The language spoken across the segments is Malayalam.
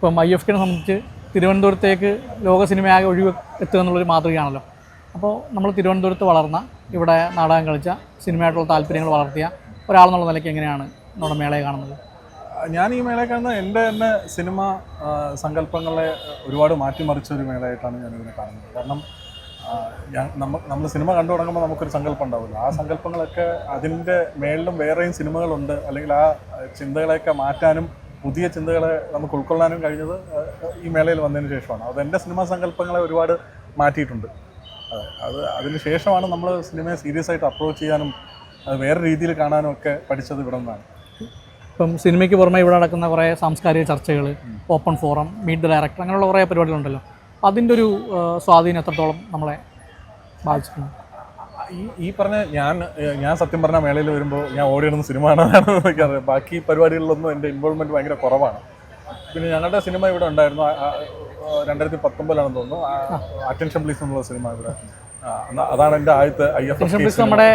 ഇപ്പം ഐ എഫ് കെനെ സംബന്ധിച്ച് തിരുവനന്തപുരത്തേക്ക് ലോക സിനിമയാകെ ഒഴിവ് എത്തുക എന്നുള്ളൊരു മാതൃകയാണല്ലോ. അപ്പോൾ നമ്മൾ തിരുവനന്തപുരത്ത് വളർന്ന ഇവിടെ നാടകം കളിച്ച സിനിമയായിട്ടുള്ള താല്പര്യങ്ങൾ വളർത്തിയ ഒരാളെന്നുള്ള നിലയ്ക്ക് എങ്ങനെയാണ് നമ്മുടെ മേളയെ കാണുന്നത്? ഞാൻ ഈ മേളയെ കാണുന്നത് എന്റെ തന്നെ സിനിമ സങ്കല്പങ്ങളെ ഒരുപാട് മാറ്റിമറിച്ച ഒരു മേളയായിട്ടാണ് ഞാൻ ഇതിനെ കാണുന്നത്. കാരണം നമ്മൾ നമ്മ നമ്മൾ സിനിമ കണ്ടു തുടങ്ങുമ്പോൾ നമുക്കൊരു സങ്കല്പം ഉണ്ടാവില്ല ആ സങ്കല്പങ്ങളൊക്കെ അതിന്റെ മേളിലും വേറെയും സിനിമകളുണ്ട്. അല്ലെങ്കിൽ ആ ചിന്തകളെയൊക്കെ മാറ്റാനും പുതിയ ചിന്തകളെ നമുക്ക് ഉൾക്കൊള്ളാനും കഴിഞ്ഞത് ഈ മേളയിൽ വന്നതിന് ശേഷമാണ്. അത് എന്റെ സിനിമാ സങ്കല്പങ്ങളെ ഒരുപാട് മാറ്റിയിട്ടുണ്ട്. അതെ അത് അതിന് ശേഷമാണ് നമ്മൾ സിനിമയെ സീരിയസ് ആയിട്ട് അപ്രോച്ച് ചെയ്യാനും അത് വേറെ രീതിയിൽ കാണാനും ഒക്കെ പഠിച്ചത് ഇവിടെ നിന്നാണ്. ഇപ്പം സിനിമയ്ക്ക് പുറമെ ഇവിടെ നടക്കുന്ന കുറേ സാംസ്കാരിക ചർച്ചകൾ open forum meet the director അങ്ങനെയുള്ള കുറേ പരിപാടികളുണ്ടല്ലോ. അതിന്റെ ഒരു സ്വാധീനം എത്രത്തോളം നമ്മളെ ബാധിച്ചിട്ടുണ്ട്? ഈ ഈ പറഞ്ഞ ഞാൻ ഞാൻ സത്യം പറഞ്ഞ മേളയിൽ വരുമ്പോൾ ഞാൻ ഓടിയിടുന്ന സിനിമ കാണാനാണ് എനിക്കറിയാം. ബാക്കി പരിപാടികളിലൊന്നും എന്റെ ഇൻവോൾവ്മെന്റ് ഭയങ്കര കുറവാണ്. പിന്നെ ഞങ്ങളുടെ സിനിമ ഇവിടെ ഉണ്ടായിരുന്നു. രണ്ടായിരത്തി പത്തൊമ്പതിലാണെന്ന് തോന്നുന്നു. അറ്റൻഷൻ പ്ലീസ് എന്നുള്ള സിനിമ ഇവിടെ. അതാണ് എന്റെ ആദ്യത്തെ ഐ എഫ് അറ്റൻഷൻ പ്ലീസ് നമ്മുടെ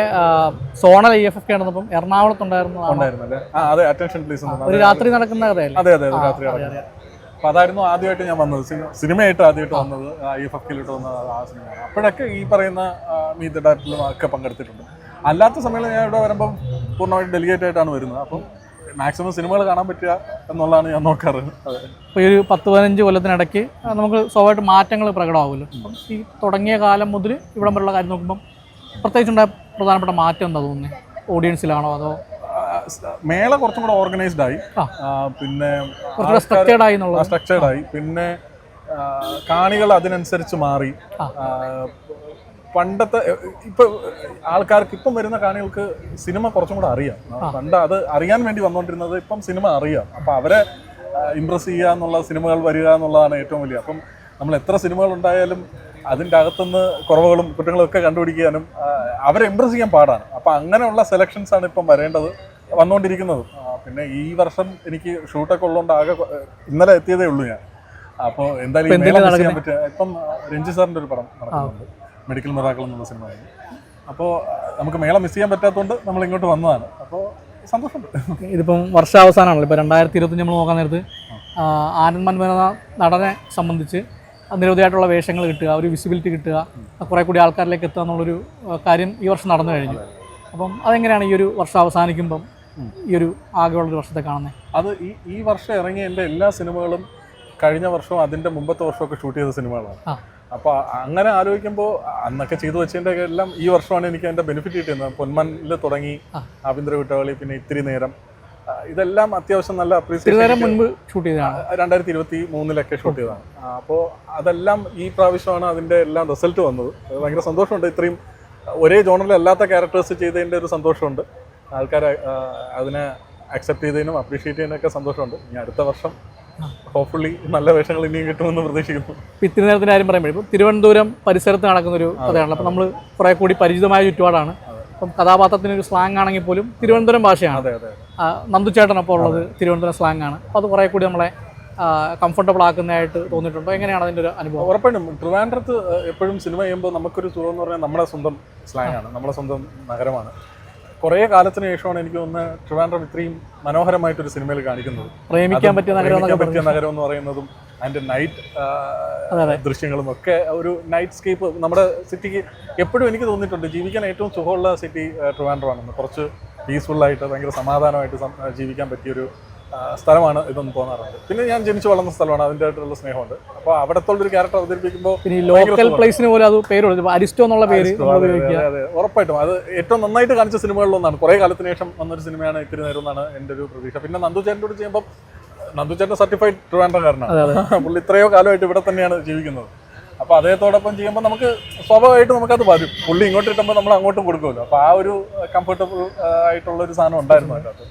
സോണൽ ഐ എഫ് എഫ് എറണാകുളത്ത് എറണാകുളത്തുണ്ടായിരുന്നു. ഉണ്ടായിരുന്നല്ലേ ആ അതെ അറ്റൻഷൻ പ്ലീസ് ഒരു രാത്രി നടക്കുന്ന കഥയല്ലേ? അതെ അതെ അതെ രാത്രി നടക്കുന്നത്. അപ്പൊ അതായിരുന്നു ആദ്യമായിട്ട് ഞാൻ വന്നത്. സിനിമ സിനിമയായിട്ട് ആദ്യമായിട്ട് വന്നത് ഐ എഫ് എഫിലോട്ട് വന്നത് ആ സിനിമ അപ്പോഴൊക്കെ ഈ പറയുന്ന മീറ്റ് ഡയറക്ടറിലും ഒക്കെ പങ്കെടുത്തിട്ടുണ്ട്. അല്ലാത്ത സമയത്ത് ഞാൻ ഇവിടെ വരുമ്പം പൂർണമായിട്ട് ഡെലിഗേറ്റ് ആയിട്ടാണ് വരുന്നത്. അപ്പം മാക്സിമം സിനിമകൾ കാണാൻ പറ്റുക എന്നുള്ളതാണ് ഞാൻ നോക്കാറ്. അപ്പൊ ഈ ഒരു പത്ത് പതിനഞ്ച് കൊല്ലത്തിനിടയ്ക്ക് നമുക്ക് സ്വാഭാവികമായിട്ട് മാറ്റങ്ങൾ പ്രകടമാവുമല്ലോ. ഈ തുടങ്ങിയ കാലം മുതൽ ഇവിടം വരെയുള്ള കാര്യം നോക്കുമ്പം പ്രത്യേകിച്ചുണ്ടായ പ്രധാനപ്പെട്ട മാറ്റം എന്താ തോന്നുന്നത് ഓഡിയൻസിലാണോ അതോ മേള കുറച്ചും കൂടെ ഓർഗനൈസ്ഡ് ആയി. പിന്നെ സ്ട്രക്ചേർഡ് ആയി പിന്നെ കാണികൾ അതിനനുസരിച്ച് മാറി. പണ്ടത്തെ ഇപ്പൊ ആൾക്കാർക്ക് ഇപ്പം വരുന്ന കാണികൾക്ക് സിനിമ കുറച്ചും കൂടെ അറിയാം. പണ്ട് അത് അറിയാൻ വേണ്ടി വന്നുകൊണ്ടിരുന്നത് ഇപ്പം സിനിമ അറിയാം. അപ്പൊ അവരെ ഇമ്പ്രസ് ചെയ്യുക എന്നുള്ള സിനിമകൾ വരിക എന്നുള്ളതാണ് ഏറ്റവും വലിയ. അപ്പം നമ്മൾ എത്ര സിനിമകൾ ഉണ്ടായാലും അതിന്റെ അകത്തുനിന്ന് കുറവുകളും കുറ്റങ്ങളും ഒക്കെ കണ്ടുപിടിക്കാനും അവരെ ഇമ്പ്രസ് ചെയ്യാൻ പാടാണ്. അപ്പം അങ്ങനെയുള്ള സെലക്ഷൻസ് ആണ് ഇപ്പം വരേണ്ടത്. വന്നുകൊണ്ടിരിക്കുന്നത്. പിന്നെ ഈ വർഷം എനിക്ക് ഷൂട്ടൊക്കെ ഉള്ളതുകൊണ്ട് ആകെ ഇന്നലെ എത്തിയതേ ഉള്ളൂ ഞാൻ. അപ്പോൾ എന്തായാലും ചെയ്യാൻ പറ്റുക? ഇപ്പം രഞ്ജി സാറിന്റെ ഒരു പടം നടക്കുന്നുണ്ട്. മെഡിക്കൽ മിറാക്കൾ എന്നുള്ള സിനിമയാണ്. അപ്പോൾ നമുക്ക് മേള മിസ് ചെയ്യാൻ പറ്റാത്തതുകൊണ്ട് നമ്മൾ ഇങ്ങോട്ട് വന്നതാണ്. അപ്പോൾ സന്തോഷമുണ്ട്. ഇതിപ്പം വർഷാവസാനമാണല്ലോ. ഇപ്പോൾ രണ്ടായിരത്തി ഇരുപത്തഞ്ച് നമ്മൾ നോക്കാൻ നേരത്ത് ആനന്ദ് മൻമന നടനെ സംബന്ധിച്ച് നിരവധിയായിട്ടുള്ള വേഷങ്ങൾ കിട്ടുക ഒരു വിസിബിലിറ്റി കിട്ടുക കുറേ കൂടി ആൾക്കാരിലേക്ക് എത്തുക എന്നുള്ളൊരു കാര്യം ഈ വർഷം നടന്നു കഴിഞ്ഞു. അപ്പം അതെങ്ങനെയാണ് ഈ ഒരു വർഷം അവസാനിക്കുമ്പം ഈ ഒരു ആഗോള വർഷത്തെ കാണുന്നത് അത് ഈ ഈ വർഷം ഇറങ്ങിയ എന്റെ എല്ലാ സിനിമകളും കഴിഞ്ഞ വർഷവും അതിന്റെ മുമ്പത്തെ വർഷമൊക്കെ ഷൂട്ട് ചെയ്ത സിനിമകളാണ്. അപ്പോൾ അങ്ങനെ ആലോചിക്കുമ്പോൾ അന്നൊക്കെ ചെയ്തു വെച്ചതിന്റെ എല്ലാം ഈ വർഷമാണ് എനിക്ക് അതിന്റെ ബെനിഫിറ്റ് കിട്ടിയത്. പൊന്മനിൽ തുടങ്ങി. ആഭ്യന്തര കുറ്റവാളി പിന്നെ ഇത്തിരി നേരം. ഇതെല്ലാം അത്യാവശ്യം നല്ല അപ്രീസിയേഷൻ മുൻപ് ഷൂട്ട് ചെയ്തതാണ്. രണ്ടായിരത്തി ഇരുപത്തി മൂന്നിലൊക്കെ ഷൂട്ട് ചെയ്തതാണ്. അപ്പോൾ അതെല്ലാം ഈ പ്രാവശ്യമാണ് അതിന്റെ എല്ലാം റിസൾട്ട് വന്നത്. ഭയങ്കര സന്തോഷമുണ്ട്. ഇത്രയും ഒരേ ജോണറിൽ അല്ലാത്ത ക്യാരക്ടേഴ്സ് ചെയ്തതിന്റെ ഒരു സന്തോഷമുണ്ട്. ആൾക്കാർ അതിനെ അക്സെപ്റ്റ് ചെയ്തതിനും അപ്രീഷിയേറ്റ് ചെയ്യുന്നതിനൊക്കെ സന്തോഷമുണ്ട്. ഇനി അടുത്ത വർഷം ഹോപ്പ്ഫുള്ളി നല്ല വേഷങ്ങൾ ഇനിയും കിട്ടുമെന്ന് പ്രതീക്ഷിക്കുന്നു. ഇത്തിരി നേരത്തിന്റെ കാര്യം പറയുമ്പോൾ ഇപ്പം തിരുവനന്തപുരം പരിസരത്ത് നടക്കുന്ന ഒരു കഥയാണല്ലോ അപ്പം നമ്മൾ കുറേ കൂടി പരിചിതമായ ചുറ്റുപാടാണ്. അപ്പം കഥാപാത്രത്തിന് ഒരു സ്ലാങ് ആണെങ്കിൽ പോലും തിരുവനന്തപുരം ഭാഷയാണ്. അതെ അതെ ആ, നന്ദുചേട്ടനൊപ്പം ഉള്ളത് തിരുവനന്തപുരം സ്ലാങ് ആണ്. അപ്പോൾ അത് കുറേ കൂടി നമ്മളെ കംഫർട്ടബിൾ ആക്കുന്നതായിട്ട് തോന്നിയിട്ടുണ്ടോ. എങ്ങനെയാണ് അതിന്റെ ഒരു അനുഭവം? ഉറപ്പായിട്ടും ട്രിവാൻഡ്രത്ത് എപ്പോഴും സിനിമ ചെയ്യുമ്പോൾ നമുക്കൊരു സുഖം എന്ന് പറഞ്ഞാൽ നമ്മുടെ സ്വന്തം സ്ലാങ് ആണ്. നമ്മുടെ സ്വന്തം നഗരമാണ്. കുറേ കാലത്തിന് ശേഷമാണ് എനിക്ക് ഒന്ന് ട്രിവാൻഡ്രം ഇത്രയും മനോഹരമായിട്ടൊരു സിനിമയിൽ കാണിക്കുന്നത്. പ്രേമിക്കാൻ പറ്റിയ നഗരം പറ്റിയ നഗരം എന്ന് പറയുന്നതും അതിന്റെ നൈറ്റ്. ദൃശ്യങ്ങളും ഒക്കെ ഒരു നൈറ്റ് സ്കേപ്പ് നമ്മുടെ സിറ്റിക്ക് എപ്പോഴും എനിക്ക് തോന്നിയിട്ടുണ്ട് ജീവിക്കാൻ ഏറ്റവും സുഖമുള്ള സിറ്റി ട്രിവാൻഡ്രമാണെന്ന്. കുറച്ച് പീസ്ഫുൾ ആയിട്ട് ഭയങ്കര സമാധാനമായിട്ട് ജീവിക്കാൻ പറ്റിയൊരു സ്ഥലമാണ് ഇതെന്ന് തോന്നാറുണ്ട്. പിന്നെ ഞാൻ ജനിച്ചു വളർന്ന സ്ഥലമാണ് അതിന്റെ ആയിട്ടുള്ള സ്നേഹമുണ്ട്. അപ്പോൾ അവിടത്തുള്ള ഒരു ക്യാരക്ടർ അവതരിപ്പിക്കുമ്പോൾ പിന്നെ ലോക്കൽ പ്ലേസിന് പോലും അത് പേര് അരിസ്റ്റോ എന്നുള്ള പേര്. ഉറപ്പായിട്ടും. അത് ഏറ്റവും നന്നായിട്ട് കാണിച്ച സിനിമകളിലൊന്നാണ് കുറേ കാലത്തിന് ശേഷം വന്നൊരു സിനിമയാണ് ഇത്തിരി നേരം എന്നാണ് എന്റെ ഒരു പ്രതീക്ഷ. പിന്നെ നന്ദു ചേട്ടനോട് ചെയ്യുമ്പോൾ നന്ദു ചേട്ടൻ സർട്ടിഫൈഡ് ട്രിവാൻഡ്രക്കാരനാണ് പുള്ളി ഇത്രയോ കാലമായിട്ട് ഇവിടെ തന്നെയാണ് ജീവിക്കുന്നത്. അപ്പോൾ അദ്ദേഹത്തോടൊപ്പം ചെയ്യുമ്പോൾ നമുക്ക് സ്വാഭാവികമായിട്ട് നമുക്കത് വരും. പുള്ളി ഇങ്ങോട്ട് ഇട്ടുമ്പോൾ നമ്മൾ അങ്ങോട്ടും കൊടുക്കുമല്ലോ. അപ്പോൾ ആ ഒരു കംഫർട്ടബിൾ ആയിട്ടുള്ള ഒരു സാധനം ഉണ്ടായിരുന്നു അതിനകത്ത്.